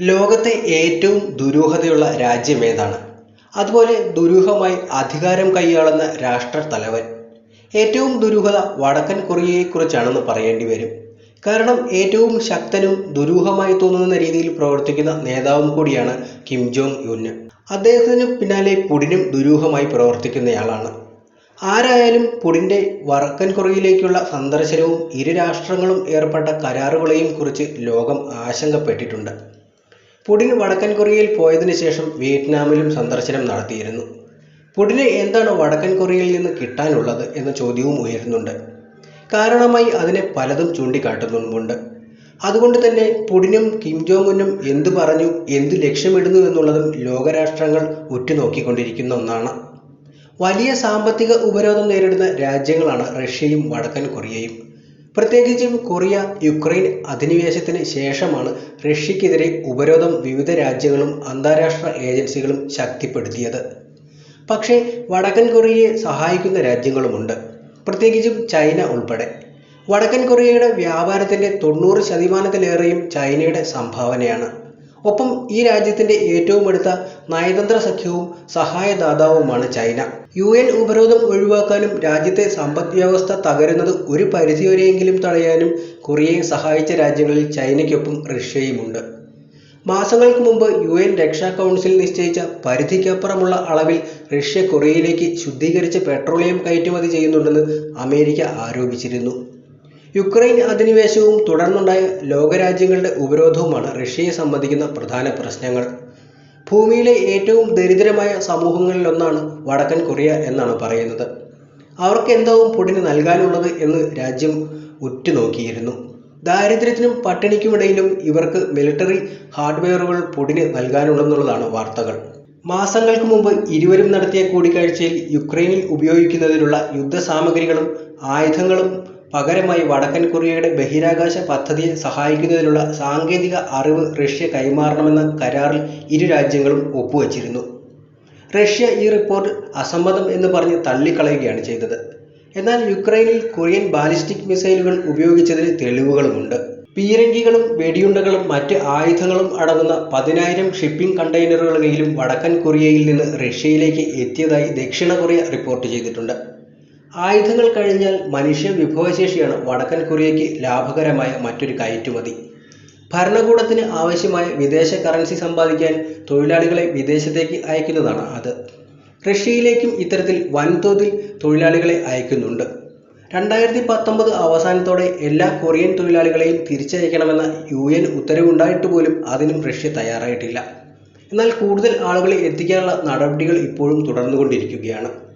ലോകത്തെ ഏറ്റവും ദുരൂഹതയുള്ള രാജ്യം ഏതാണ്? അതുപോലെ ദുരൂഹമായി അധികാരം കൈയാളുന്ന രാഷ്ട്രത്തലവൻ ഏറ്റവും ദുരൂഹത വടക്കൻ കൊറിയയെക്കുറിച്ചാണെന്ന് പറയേണ്ടി വരും. കാരണം ഏറ്റവും ശക്തനും ദുരൂഹമായി തോന്നുന്ന രീതിയിൽ പ്രവർത്തിക്കുന്ന നേതാവും കൂടിയാണ് കിം ജോങ് യുന് അദ്ദേഹത്തിന് പിന്നാലെ പുടിനും ദുരൂഹമായി പ്രവർത്തിക്കുന്നയാളാണ്. ആരായാലും പുടിന്റെ വടക്കൻ കൊറിയയിലേക്കുള്ള സന്ദർശനവും ഇരു രാഷ്ട്രങ്ങളും ഏർപ്പെട്ട കരാറുകളെയും കുറിച്ച് ലോകം ആശങ്കപ്പെട്ടിട്ടുണ്ട്. പുടിൻ വടക്കൻ കൊറിയയിൽ പോയതിനു ശേഷം വിയറ്റ്നാമിലും സന്ദർശനം നടത്തിയിരുന്നു. പുടിന് എന്താണ് വടക്കൻ കൊറിയയിൽ നിന്ന് കിട്ടാനുള്ളത് എന്ന ചോദ്യവും ഉയരുന്നുണ്ട്. കാരണമായി അതിനെ പലതും ചൂണ്ടിക്കാട്ടുന്നുമുണ്ട്. അതുകൊണ്ട് തന്നെ പുടിനും കിം ജോങ് ഉന്നും എന്തു പറഞ്ഞു എന്ത് ലക്ഷ്യമിടുന്നു എന്നുള്ളതും ലോകരാഷ്ട്രങ്ങൾ ഉറ്റുനോക്കിക്കൊണ്ടിരിക്കുന്ന ഒന്നാണ്. വലിയ സാമ്പത്തിക ഉപരോധം നേരിടുന്ന രാജ്യങ്ങളാണ് റഷ്യയും വടക്കൻ കൊറിയയും. പ്രത്യേകിച്ചും കൊറിയ യുക്രൈൻ അധിനിവേശത്തിന് ശേഷമാണ് റഷ്യക്കെതിരെ ഉപരോധം വിവിധ രാജ്യങ്ങളും അന്താരാഷ്ട്ര ഏജൻസികളും ശക്തിപ്പെടുത്തിയത്. പക്ഷേ വടക്കൻ കൊറിയയെ സഹായിക്കുന്ന രാജ്യങ്ങളുമുണ്ട്. പ്രത്യേകിച്ചും ചൈന ഉൾപ്പെടെ. വടക്കൻ കൊറിയയുടെ വ്യാപാരത്തിന്റെ തൊണ്ണൂറ് ശതമാനത്തിലേറെയും ചൈനയുടെ സംഭാവനയാണ്. ഒപ്പം ഈ രാജ്യത്തിന്റെ ഏറ്റവും അടുത്ത നയതന്ത്ര സഖ്യവും സഹായദാതാവുമാണ് ചൈന. യു എൻ ഉപരോധം ഒഴിവാക്കാനും രാജ്യത്തെ സമ്പദ് വ്യവസ്ഥ തകരുന്നത് ഒരു പരിധിവരെയെങ്കിലും തടയാനും കൊറിയയെ സഹായിച്ച രാജ്യങ്ങളിൽ ചൈനയ്ക്കൊപ്പം റഷ്യയുമുണ്ട്. മാസങ്ങൾക്ക് മുമ്പ് യു എൻ രക്ഷാ കൗൺസിൽ നിശ്ചയിച്ച പരിധിക്കപ്പുറമുള്ള അളവിൽ റഷ്യ കൊറിയയിലേക്ക് ശുദ്ധീകരിച്ച പെട്രോളിയം കയറ്റുമതി ചെയ്യുന്നുണ്ടെന്ന് അമേരിക്ക ആരോപിച്ചിരുന്നു. യുക്രൈൻ അധിനിവേശവും തുടർന്നുണ്ടായ ലോകരാജ്യങ്ങളുടെ ഉപരോധവുമാണ് റഷ്യയെ സംബന്ധിക്കുന്ന പ്രധാന പ്രശ്നങ്ങൾ. ഭൂമിയിലെ ഏറ്റവും ദരിദ്രമായ സമൂഹങ്ങളിലൊന്നാണ് വടക്കൻ കൊറിയ എന്നാണ് പറയുന്നത്. അവർക്ക് എന്താവും പുടിന് നൽകാനുള്ളത് എന്ന് രാജ്യം ഉറ്റുനോക്കിയിരുന്നു. ദാരിദ്ര്യത്തിനും പട്ടിണിക്കുമിടയിലും ഇവർക്ക് മിലിറ്ററി ഹാർഡ്വെയറുകൾ പുടിന് നൽകാനുണ്ടെന്നുള്ളതാണ് വാർത്തകൾ. മാസങ്ങൾക്ക് മുമ്പ് ഇരുവരും നടത്തിയ കൂടിക്കാഴ്ചയിൽ യുക്രൈനിൽ ഉപയോഗിക്കുന്നതിനുള്ള യുദ്ധസാമഗ്രികളും ആയുധങ്ങളും പകരമായി വടക്കൻ കൊറിയയുടെ ബഹിരാകാശ പദ്ധതിയെ സഹായിക്കുന്നതിനുള്ള സാങ്കേതിക അറിവ് റഷ്യ കൈമാറണമെന്ന കരാറിൽ ഇരു രാജ്യങ്ങളും ഒപ്പുവച്ചിരുന്നു. റഷ്യ ഈ റിപ്പോർട്ട് അസംബന്ധം എന്ന് പറഞ്ഞ് തള്ളിക്കളയുകയാണ് ചെയ്തത്. എന്നാൽ യുക്രൈനിൽ കൊറിയൻ ബാലിസ്റ്റിക് മിസൈലുകൾ ഉപയോഗിച്ചതിന് തെളിവുകളുമുണ്ട്. പീരങ്കികളും വെടിയുണ്ടകളും മറ്റ് ആയുധങ്ങളും അടങ്ങുന്ന പതിനായിരം ഷിപ്പിംഗ് കണ്ടെയ്നറുകളെങ്കിലും വടക്കൻ കൊറിയയിൽ നിന്ന് റഷ്യയിലേക്ക് എത്തിയതായി ദക്ഷിണ കൊറിയ റിപ്പോർട്ട് ചെയ്തിട്ടുണ്ട്. ആയുധങ്ങൾ കഴിഞ്ഞാൽ മനുഷ്യ വിഭവശേഷിയാണ് വടക്കൻ കൊറിയയ്ക്ക് ലാഭകരമായ മറ്റൊരു കയറ്റുമതി. ഭരണകൂടത്തിന് ആവശ്യമായ വിദേശ കറൻസി സമ്പാദിക്കാൻ തൊഴിലാളികളെ വിദേശത്തേക്ക് അയക്കുന്നതാണ് അത്. റഷ്യയിലേക്കും ഇത്തരത്തിൽ വൻതോതിൽ തൊഴിലാളികളെ അയക്കുന്നുണ്ട്. രണ്ടായിരത്തി പത്തൊമ്പത് അവസാനത്തോടെ എല്ലാ കൊറിയൻ തൊഴിലാളികളെയും തിരിച്ചയക്കണമെന്ന യു എൻ ഉത്തരവുണ്ടായിട്ട് പോലും അതിനും റഷ്യ തയ്യാറായിട്ടില്ല. എന്നാൽ കൂടുതൽ ആളുകളെ എത്തിക്കാനുള്ള നടപടികൾ ഇപ്പോഴും തുടർന്നുകൊണ്ടിരിക്കുകയാണ്.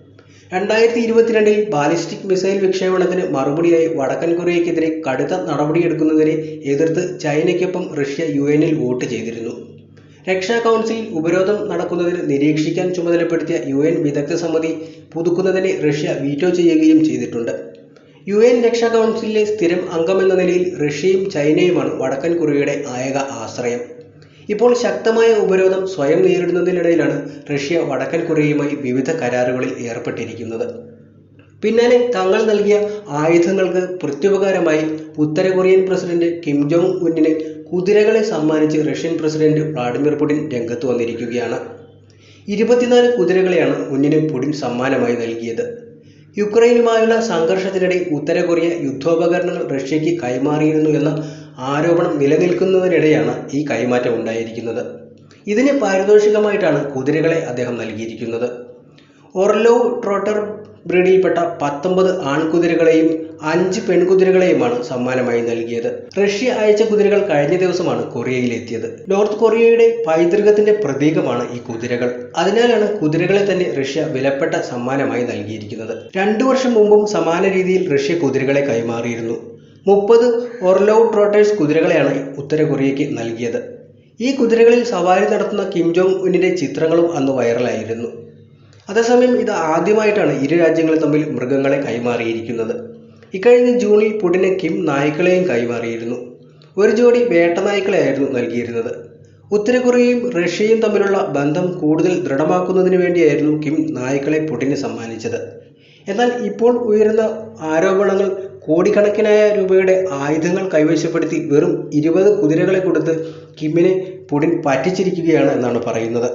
രണ്ടായിരത്തി ഇരുപത്തിരണ്ടിൽ ബാലിസ്റ്റിക് മിസൈൽ വിക്ഷേപണത്തിന് മറുപടിയായി വടക്കൻ കൊറിയയ്ക്കെതിരെ കടുത്ത നടപടിയെടുക്കുന്നതിനെ എതിർത്ത് ചൈനയ്ക്കൊപ്പം റഷ്യ യു എനിൽ വോട്ട് ചെയ്തിരുന്നു. രക്ഷാ കൗൺസിൽ ഉപരോധം നടക്കുന്നതിന് നിരീക്ഷിക്കാൻ ചുമതലപ്പെടുത്തിയ യു എൻ വിദഗ്ധ സമിതി പുതുക്കുന്നതിനെ റഷ്യ വീറ്റോ ചെയ്യുകയും ചെയ്തിട്ടുണ്ട്. യു എൻ രക്ഷാ കൗൺസിലിലെ സ്ഥിരം അംഗമെന്ന നിലയിൽ റഷ്യയും ചൈനയുമാണ് വടക്കൻ കൊറിയയുടെ ആയക ആശ്രയം. ഇപ്പോൾ ശക്തമായ ഉപരോധം സ്വയം നേരിടുന്നതിനിടയിലാണ് റഷ്യ വടക്കൻ കൊറിയയുമായി വിവിധ കരാറുകളിൽ ഏർപ്പെട്ടിരിക്കുന്നത്. പിന്നാലെ തങ്ങൾ നൽകിയ ആയുധങ്ങൾക്ക് പ്രത്യുപകാരമായി ഉത്തര കൊറിയൻ പ്രസിഡന്റ് കിം ജോങ് ഉന്നിനെ കുതിരകളെ സമ്മാനിച്ച് റഷ്യൻ പ്രസിഡന്റ് വ്ളാഡിമിർ പുടിൻ രംഗത്ത് വന്നിരിക്കുകയാണ്. ഇരുപത്തിനാല് കുതിരകളെയാണ് ഉന്നിന് പുടിൻ സമ്മാനമായി നൽകിയത്. യുക്രൈനുമായുള്ള സംഘർഷത്തിനിടെ ഉത്തര കൊറിയ യുദ്ധോപകരണങ്ങൾ റഷ്യയ്ക്ക് കൈമാറിയിരുന്നു എന്ന ആരോപണം നിലനിൽക്കുന്നതിനിടെയാണ് ഈ കൈമാറ്റം ഉണ്ടായിരിക്കുന്നത്. ഇതിന് പാരിതോഷികമായിട്ടാണ് കുതിരകളെ അദ്ദേഹം നൽകിയിരിക്കുന്നത്. ഓർലോ ട്രോട്ടർ ബ്രീഡിൽപ്പെട്ട പത്തൊമ്പത് ആൺകുതിരകളെയും അഞ്ച് പെൺകുതിരകളെയുമാണ് സമ്മാനമായി നൽകിയത്. റഷ്യ അയച്ച കുതിരകൾ കഴിഞ്ഞ ദിവസമാണ് കൊറിയയിലെത്തിയത്. നോർത്ത് കൊറിയയുടെ പൈതൃകത്തിന്റെ പ്രതീകമാണ് ഈ കുതിരകൾ. അതിനാലാണ് കുതിരകളെ തന്നെ റഷ്യ വിലപ്പെട്ട സമ്മാനമായി നൽകിയിരിക്കുന്നത്. രണ്ടു വർഷം മുമ്പും സമാന രീതിയിൽ റഷ്യ കുതിരകളെ കൈമാറിയിരുന്നു. മുപ്പത് ഒർലോ ട്രോട്ടേഴ്സ് കുതിരകളെയാണ് ഉത്തര കൊറിയയ്ക്ക് നൽകിയത്. ഈ കുതിരകളിൽ സവാരി നടത്തുന്ന കിം ജോങ് ഉന്നിന്റെ ചിത്രങ്ങളും അന്ന് വൈറലായിരുന്നു. അതേസമയം ഇത് ആദ്യമായിട്ടാണ് ഇരു രാജ്യങ്ങളും തമ്മിൽ മൃഗങ്ങളെ കൈമാറിയിരിക്കുന്നത്. ഇക്കഴിഞ്ഞ ജൂണിൽ പുടിന് കിം നായ്ക്കളെയും കൈമാറിയിരുന്നു. ഒരു ജോഡി വേട്ടനായ്ക്കളെയായിരുന്നു നൽകിയിരുന്നത്. ഉത്തര കൊറിയയും റഷ്യയും തമ്മിലുള്ള ബന്ധം കൂടുതൽ ദൃഢമാക്കുന്നതിന് വേണ്ടിയായിരുന്നു കിം നായ്ക്കളെ പുടിന് സമ്മാനിച്ചത്. എന്നാൽ ഇപ്പോൾ ഉയരുന്ന ആരോപണങ്ങൾ കോടിക്കണക്കിനായ രൂപയുടെ ആയുധങ്ങൾ കൈവശപ്പെടുത്തി വെറും ഇരുപത് കുതിരകളെ കൊടുത്ത് കിമ്മിനെ പുടിൻ പറ്റിച്ചിരിക്കുകയാണ് എന്നാണ് പറയുന്നത്.